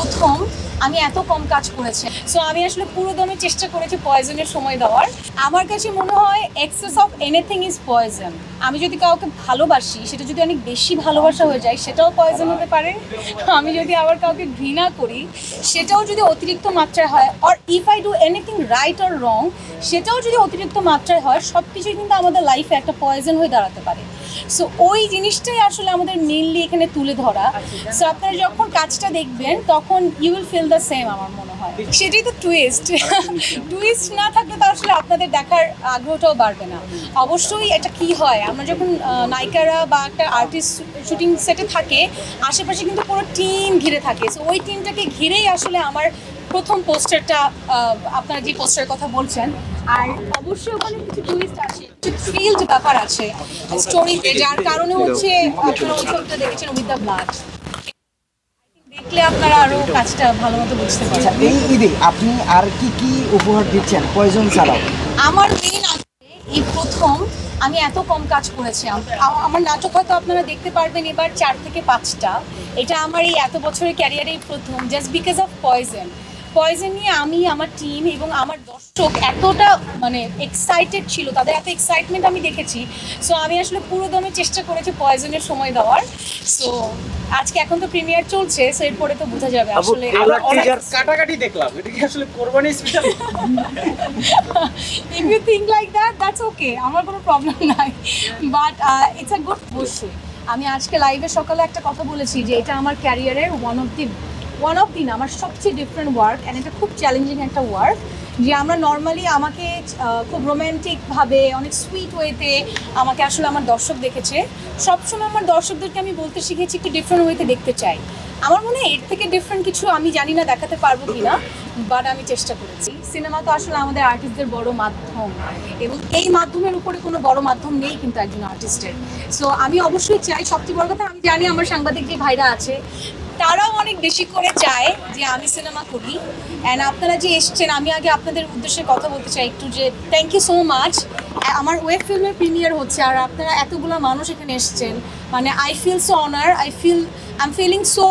প্রথম, আমি এত কম কাজ করেছি। সো আমি আসলে পুরো দমে চেষ্টা করেছি পয়জনের সময় দেওয়ার। আমার কাছে মনে হয় excess of anything is poison আমি যদি কাউকে ভালোবাসি, সেটা যদি অনেক বেশি ভালোবাসা হয়ে যায়, সেটাও পয়জন হতে পারে। আমি যদি আবার কাউকে ঘৃণা করি, সেটাও যদি অতিরিক্ত মাত্রায় হয় or if I do anything right or wrong সেটাও যদি অতিরিক্ত মাত্রায় হয় সব কিছুই কিন্তু আমাদের লাইফে একটা পয়জন হয়ে দাঁড়াতে পারে। সো ওই জিনিসটাই আসলে আমাদের মেনলি এখানে তুলে ধরা। সো আপনারা যখন কাজটা দেখবেন, তখন you will feel the same আমার মনে হয়। সেটাই তো টুইস্ট টুইস্ট না থাকলে তো আসলে আপনাদের দেখার আগ্রহটাও বাড়বে না। অবশ্যই এটা কি হয়, আমরা যখন নায়িকারা বা একটা আর্টিস্ট শুটিং সেটে থাকে, আশেপাশে কিন্তু পুরো টিম ঘিরে থাকে। সো ওই টিমটাকে ঘিরেই আসলে আমার প্রথম পোস্টারটা আপনারা যে পোস্টারের কথা বলছেন আর অবশ্যই ওখানে কিছু টুইস্ট আছে থ্রিলড ব্যাপার আছে স্টোরিতে যার কারণে হচ্ছে আপনারা ওই ছবিটা দেখেছেন উইথ দ্য ব্লাড দেখলে আপনারা আরও কাজটা ভালো মতো বুঝতে আচ্ছা পারবেন। এই ঈদে আপনি আর কি কি উপহার দিচ্ছেন? পয়জন ছাড়াও? আমার মেইন এই প্রথম আমি এত কম কাজ করেছি। আমার নাটক হয়তো আপনারা দেখতে পারবেন এবার চার থেকে পাঁচটা। এটা আমার এই এত বছরের ক্যারিয়ারেই প্রথম just because of poison poison নিয়ে আমি আমার টিম এবং আমার দর্শক এতটা মানে এক্সাইটেড ছিল তাদের এত এক্সাইটমেন্ট আমি দেখেছি। সো আমি আসলে পুরো দমে চেষ্টা করেছি পয়জনের সময় দেওয়ার। সো আজকে এখন তো প্রিমিয়ার চলছে সো এরপরে তো বোঝা যাবে আসলে কাটাকাটি দেখলাম এটা কি আসলে কোরবানি special if you think like that that's okay আমার কোনো প্রবলেম নাই। বাট ইটস আ গুড অবশ্যই আমি আজকে লাইভে সকালে একটা কথা বলেছি যে এটা আমার ক্যারিয়ারের one of the one of দিন, আমার সবচেয়ে ডিফারেন্ট ওয়ার্ক অ্যান্ড এটা খুব চ্যালেঞ্জিং একটা ওয়ার্ক যে আমরা নর্মালি আমাকে খুব রোম্যান্টিকভাবে অনেক সুইট ওয়েতে আমাকে আসলে আমার দর্শক দেখেছে। সবসময় আমার দর্শকদেরকে আমি বলতে শিখেছি একটু ডিফারেন্ট ওয়েতে দেখতে চাই। আমার মনে হয় এর থেকে ডিফারেন্ট কিছু আমি জানি না, দেখাতে পারব কিনা বাট আমি চেষ্টা করেছি। সিনেমা তো আসলে আমাদের আর্টিস্টদের বড় মাধ্যম, এবং এই মাধ্যমের উপরে কোনো বড় মাধ্যম নেই কিন্তু একজন আর্টিস্টের সো আমি অবশ্যই চাই, সবচেয়ে বড় কথা, আমি জানি আমার সাংবাদিক যে ভাইরা আছে তারাও অনেক বেশি করে চায় যে আমি সিনেমা করি। অ্যান্ড আপনারা যে এসছেন, আমি আগে আপনাদের উদ্দেশ্যে কথা বলতে চাই একটু যে থ্যাংক ইউ সো মাচ আমার ওয়েব ফিল্মের প্রিমিয়ার হচ্ছে আর আপনারা এতগুলো মানুষ এখানে এসছেন। মানে I feel so honour I feel I am feeling so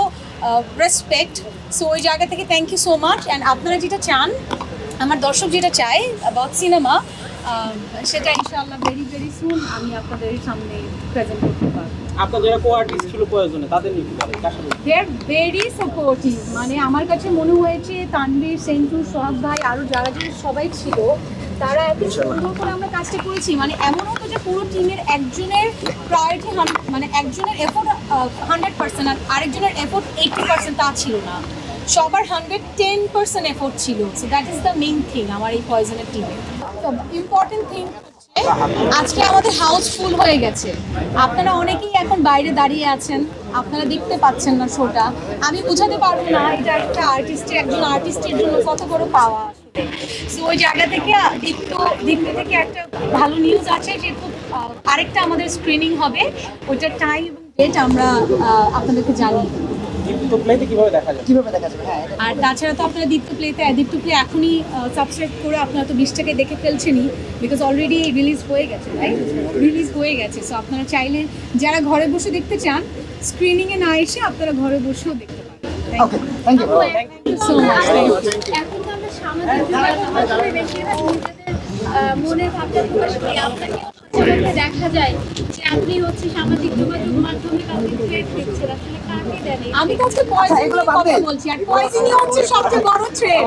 respect so ওই জায়গা থেকে thank you so much and আপনারা যেটা চান, আমার দর্শক যেটা চায় অ্যাবাউট সিনেমা সেটা ইনশাআল্লাহ ভেরি ভেরি সুন আমি আপনাদের সামনে প্রেজেন্ট করতে আপনার যারা কো আর্টিস্ট ছিল প্রয়োজনে তাদের নিয়ে কি বলেন? দে আর ভেরি সাপোর্টিভ মানে আমার কাছে মনে হয়েছে তানভীর সেন্টু সোহাগ ভাই আরও যারা যারা সবাই ছিল তারা এত সুন্দর করে আমরা কাজটা করেছি। মানে এমন হতো যে পুরো টিমের একজনের প্রায়োরিটি মানে একজনের এফোর্ট হান্ড্রেড পার্সেন্ট আর আরেকজনের এফোর্ট এইটি পার্সেন্ট তা ছিল না। সবার হান্ড্রেড টেন পার্সেন্ট এফোর্ট ছিল। So that is the main thing আমার এই পয়জনের টিমে ইম্পর্টেন্ট থিং আজকে আমাদের হাউস ফুল হয়ে গেছে। আপনারা অনেকেই এখন বাইরে দাঁড়িয়ে আছেন, আপনারা দেখতে পাচ্ছেন না শোটা। আমি বোঝাতে পারব না, এটা একটা আর্টিস্টের একজন আর্টিস্টের জন্য কত বড় পাওয়া। সো ওই জায়গা থেকে দীপ্ত দীপ্ত থেকে একটা ভালো নিউজ আছে যে খুব আরেকটা আমাদের স্ক্রিনিং হবে। ওইটার টাইম এবং ডেট আমরা আপনাদেরকে জানি দীপ্ত প্লেতে কীভাবে দেখা যায় কীভাবে দেখা যাবে? হ্যাঁ আর তাছাড়া তো আপনারা দীপ্ত প্লেতে দীপ্ত প্লে এখনই সাবস্ক্রাইব করে আপনারা তো বিশটাকে দেখে ফেলছেনই বিকজ অলরেডি রিলিজ হয়ে গেছে রাইট রিলিজ হয়ে গেছে সো আপনারা চাইলে যারা ঘরে বসে দেখতে চান স্ক্রিনিংয়ে না এসে আপনারা ঘরে বসেও দেখতে পারেন। Okay thank you thank you so much এখন তো আমরা সামাজিক যোগাযোগ মাধ্যমে বেশিরভাগ নিজেদের আহ, মনের ভাবটা প্রকাশ করি। আপনাকে দেখা যায় যে আপনি হচ্ছে সামাজিক যোগাযোগ মাধ্যমে আমি কাছে পয়সা বলছি আর পয়সা নিয়ে হচ্ছে সবচেয়ে বড় ট্রেড